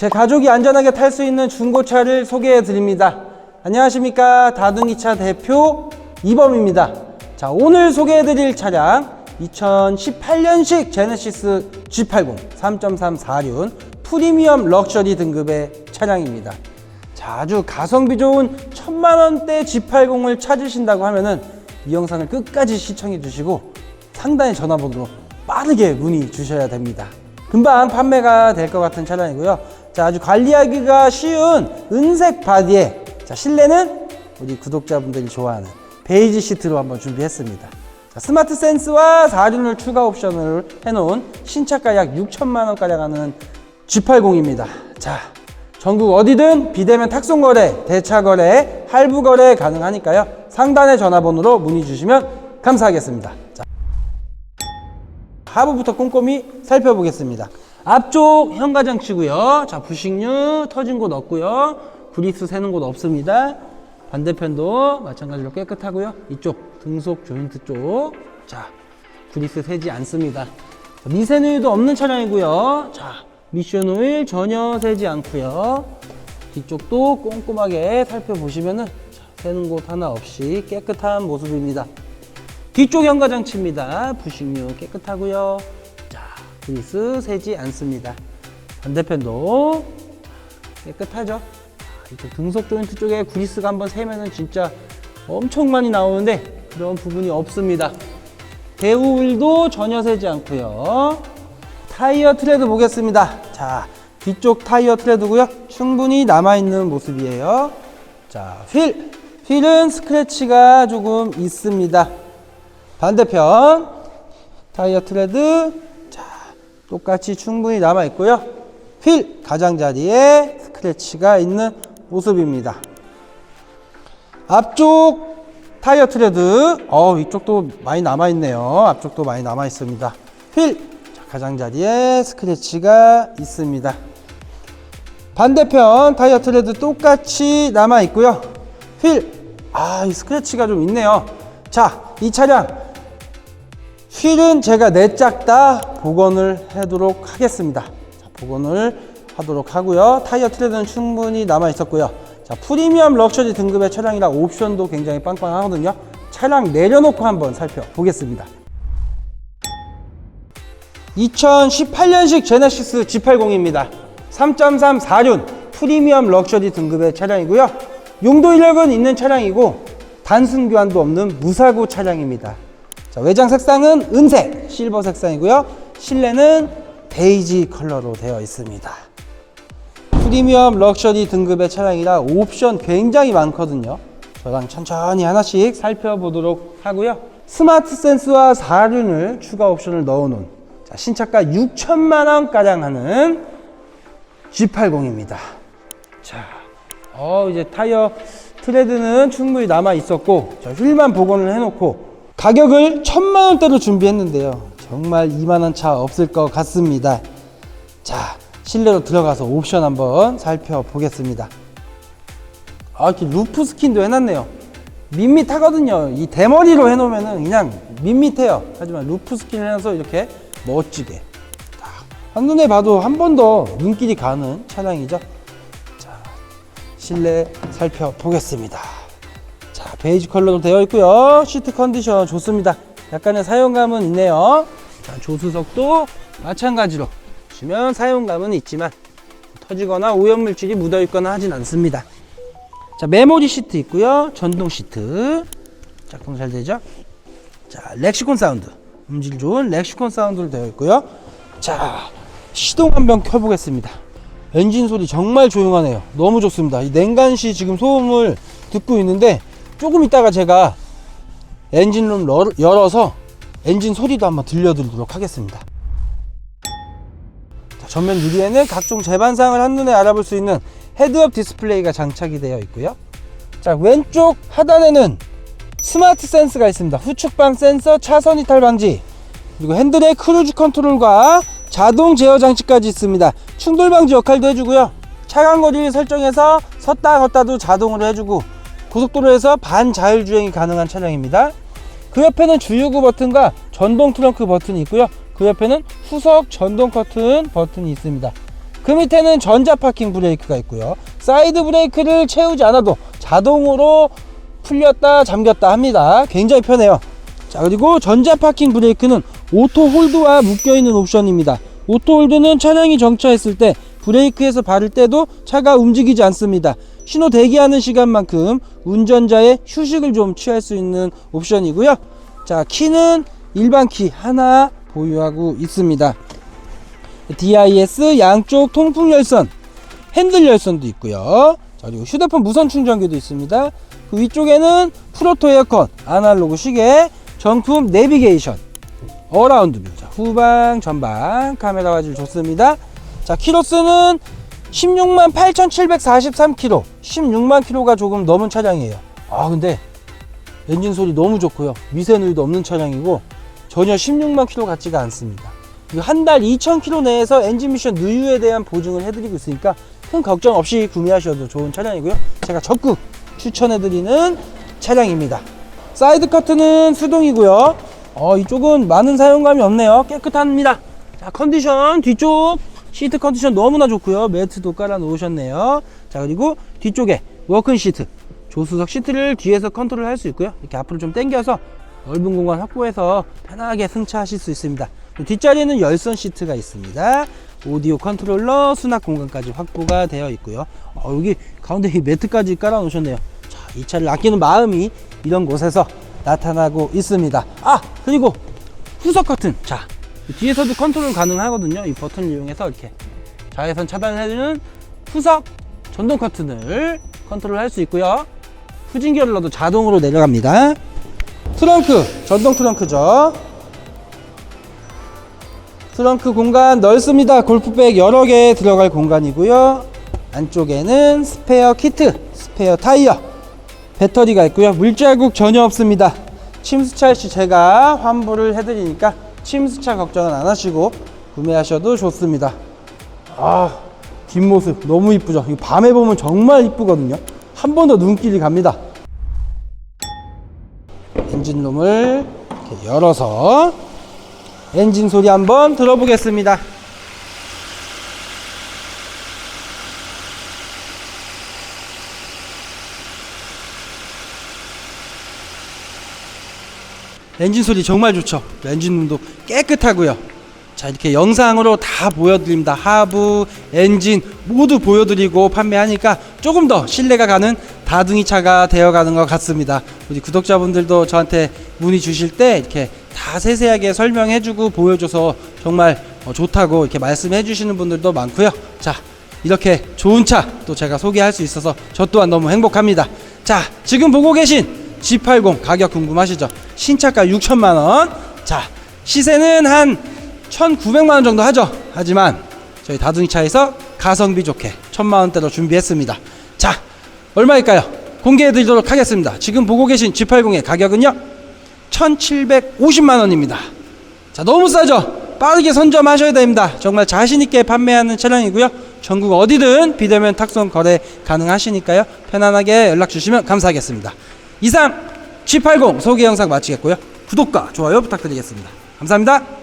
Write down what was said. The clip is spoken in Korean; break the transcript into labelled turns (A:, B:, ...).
A: 제 가족이 안전하게 탈 수 있는 중고차를 소개해 드립니다. 안녕하십니까. 다둥이차 대표 이범입니다. 자, 오늘 소개해 드릴 차량 2018년식 제네시스 G80 3.3 프리미엄 럭셔리 등급의 차량입니다. 자, 아주 가성비 좋은 천만 원대 G80을 찾으신다고 하면은 이 영상을 끝까지 시청해 주시고 상단의 전화번호로 빠르게 문의 주셔야 됩니다. 금방 판매가 될 것 같은 차량이고요. 자, 아주 관리하기가 쉬운 은색 바디에 자, 실내는 우리 구독자분들이 좋아하는 베이지 시트로 한번 준비했습니다. 자, 스마트 센스와 4륜을 추가 옵션을 해놓은 신차가 약 6천만 원가량 하는 G80입니다. 자, 전국 어디든 비대면 탁송 거래, 대차 거래, 할부 거래 가능하니까요. 상단의 전화번호로 문의 주시면 감사하겠습니다. 자, 하부부터 꼼꼼히 살펴보겠습니다. 앞쪽 현가장 치고요. 자, 부식류 터진 곳 없고요. 구리스 새는 곳 없습니다. 반대편도 마찬가지로 깨끗하고요. 이쪽 등속 조인트 쪽. 자, 구리스 새지 않습니다. 자, 미세누유도 없는 차량이고요. 자, 미션 오일 전혀 새지 않고요. 뒤쪽도 꼼꼼하게 살펴보시면은 자, 새는 곳 하나 없이 깨끗한 모습입니다. 뒤쪽 현가장치입니다. 부식류 깨끗하고요. 자, 그리스 새지 않습니다. 반대편도 깨끗하죠. 자, 이쪽 등속 조인트 쪽에 그리스가 한번 새면은 진짜 엄청 많이 나오는데 그런 부분이 없습니다. 대우휠도 전혀 새지 않고요. 타이어 트레드 보겠습니다. 자, 뒤쪽 타이어 트레드고요. 충분히 남아있는 모습이에요. 자, 휠. 휠은 스크래치가 조금 있습니다. 반대편 타이어 트레드 자 똑같이 충분히 남아 있고요. 휠 가장자리에 스크래치가 있는 모습입니다. 앞쪽 타이어 트레드. 어 이쪽도 많이 남아 있네요. 앞쪽도 많이 남아 있습니다. 휠 자, 가장자리에 스크래치가 있습니다. 반대편 타이어 트레드 똑같이 남아 있고요. 휠 아 이 스크래치가 좀 있네요. 자 이 차량 휠은 제가 네 짝 다 복원을 하도록 하겠습니다. 자, 복원을 하도록 하고요. 타이어 트레드는 충분히 남아 있었고요. 자, 프리미엄 럭셔리 등급의 차량이라 옵션도 굉장히 빵빵하거든요. 차량 내려놓고 한번 살펴보겠습니다. 2018년식 제네시스 G80입니다. 3.3 4륜 프리미엄 럭셔리 등급의 차량이고요. 용도 이력은 있는 차량이고 단순 교환도 없는 무사고 차량입니다. 자, 외장 색상은 은색, 실버 색상이고요. 실내는 베이지 컬러로 되어 있습니다. 프리미엄 럭셔리 등급의 차량이라 옵션 굉장히 많거든요. 저랑 천천히 하나씩 살펴보도록 하고요. 스마트 센스와 4륜을 추가 옵션을 넣어놓은 자, 신차가 6천만 원가량 하는 G80입니다. 자, 어 이제 타이어 트레드는 충분히 남아 있었고 자, 휠만 복원을 해놓고 가격을 천만 원대로 준비했는데요. 정말 이만한 차 없을 것 같습니다. 자, 실내로 들어가서 옵션 한번 살펴보겠습니다. 아, 이렇게 루프 스킨도 해놨네요. 밋밋하거든요. 이 대머리로 해놓으면 그냥 밋밋해요. 하지만 루프 스킨을 해놔서 이렇게 멋지게. 딱 한눈에 봐도 한 번 더 눈길이 가는 차량이죠. 자, 실내 살펴보겠습니다. 자, 베이지 컬러로 되어 있고요. 시트 컨디션 좋습니다. 약간의 사용감은 있네요. 자, 조수석도 마찬가지로 보시면 사용감은 있지만 터지거나 오염물질이 묻어 있거나 하진 않습니다. 자, 메모리 시트 있고요. 전동 시트. 작동 잘 되죠? 자, 렉시콘 사운드. 음질 좋은 렉시콘 사운드로 되어 있고요. 자, 시동 한번 켜보겠습니다. 엔진 소리 정말 조용하네요. 너무 좋습니다. 이 냉간시 지금 소음을 듣고 있는데 조금 있다가 제가 엔진룸 러- 열어서 엔진 소리도 한번 들려드리도록 하겠습니다. 자, 전면 유리에는 각종 재반상을 한눈에 알아볼 수 있는 헤드업 디스플레이가 장착이 되어 있고요. 자, 왼쪽 하단에는 스마트 센스가 있습니다. 후측방 센서, 차선 이탈 방지, 그리고 핸들의 크루즈 컨트롤과 자동 제어 장치까지 있습니다. 충돌 방지 역할도 해주고요. 차간 거리 설정해서 섰다 걷다도 자동으로 해주고 고속도로에서 반자율 주행이 가능한 차량입니다. 그 옆에는 주유구 버튼과 전동 트렁크 버튼이 있고요. 그 옆에는 후석 전동 커튼 버튼이 있습니다. 그 밑에는 전자 파킹 브레이크가 있고요. 사이드 브레이크를 채우지 않아도 자동으로 풀렸다 잠겼다 합니다. 굉장히 편해요. 자 그리고 전자 파킹 브레이크는 오토 홀드와 묶여 있는 옵션입니다. 오토 홀드는 차량이 정차했을 때 브레이크에서 바를 때도 차가 움직이지 않습니다. 신호 대기하는 시간만큼 운전자의 휴식을 좀 취할 수 있는 옵션이고요. 자 키는 일반 키 하나 보유하고 있습니다. DIS 양쪽 통풍 열선, 핸들 열선도 있고요. 자, 그리고 휴대폰 무선 충전기도 있습니다. 그 위쪽에는 프로토 에어컨, 아날로그 시계, 정품 내비게이션, 어라운드 뷰. 자, 후방, 전방 카메라 화질 좋습니다. 자, 키로수는 16만 8,743km. 16만 km가 조금 넘은 차량이에요. 아, 근데 엔진 소리 너무 좋고요. 미세 누이도 없는 차량이고 전혀 16만 km 같지가 않습니다. 한 달 2,000km 내에서 엔진 미션 누유에 대한 보증을 해드리고 있으니까 큰 걱정 없이 구매하셔도 좋은 차량이고요. 제가 적극 추천해드리는 차량입니다. 사이드 커트는 수동이고요. 어, 이쪽은 많은 사용감이 없네요. 깨끗합니다. 자, 컨디션 뒤쪽 시트 컨디션 너무나 좋고요. 매트도 깔아 놓으셨네요. 자, 그리고 뒤쪽에 워킹 시트 조수석 시트를 뒤에서 컨트롤 할 수 있고요. 이렇게 앞으로 좀 당겨서 넓은 공간 확보해서 편하게 승차하실 수 있습니다. 또 뒷자리에는 열선 시트가 있습니다. 오디오 컨트롤러 수납 공간까지 확보가 되어 있고요. 어, 여기 가운데 이 매트까지 깔아 놓으셨네요. 자, 이 차를 아끼는 마음이 이런 곳에서 나타나고 있습니다. 아, 그리고 후석 커튼. 자, 뒤에서도 컨트롤 가능하거든요. 이 버튼을 이용해서 이렇게 자외선 차단을 해주는 후석 전동 커튼을 컨트롤 할 수 있고요. 후진기를 눌러도 자동으로 내려갑니다. 트렁크, 전동 트렁크죠. 트렁크 공간 넓습니다. 골프백 여러 개 들어갈 공간이고요. 안쪽에는 스페어 키트, 스페어 타이어, 배터리가 있고요. 물자국 전혀 없습니다. 침수차 시 제가 환불을 해드리니까 침수차 걱정은 안 하시고 구매하셔도 좋습니다. 아, 뒷모습 너무 이쁘죠? 이 밤에 보면 정말 이쁘거든요. 한 번 더 눈길이 갑니다. 엔진룸을 열어서 엔진 소리 한번 들어보겠습니다. 엔진 소리 정말 좋죠. 엔진 룸도 깨끗하고요. 자 이렇게 영상으로 다 보여드립니다. 하부, 엔진 모두 보여드리고 판매하니까 조금 더 신뢰가 가는 다둥이 차가 되어가는 것 같습니다. 우리 구독자분들도 저한테 문의 주실 때 이렇게 다 세세하게 설명해주고 보여줘서 정말 어, 좋다고 이렇게 말씀해 주시는 분들도 많고요. 자 이렇게 좋은 차 또 제가 소개할 수 있어서 저 또한 너무 행복합니다. 자 지금 보고 계신 G80 가격 궁금하시죠? 신차가 6천만 원. 자 시세는 한 1,900만 원 정도 하죠. 하지만 저희 다둥이 차에서 가성비 좋게 1,000만 원대로 준비했습니다. 자, 얼마일까요? 공개해 드리도록 하겠습니다. 지금 보고 계신 G80의 가격은요. 1,750만 원입니다. 자, 너무 싸죠? 빠르게 선점하셔야 됩니다. 정말 자신 있게 판매하는 차량이고요. 전국 어디든 비대면 탁송 거래 가능하시니까요. 편안하게 연락 주시면 감사하겠습니다. 이상 G80 소개 영상 마치겠고요. 구독과 좋아요 부탁드리겠습니다. 감사합니다.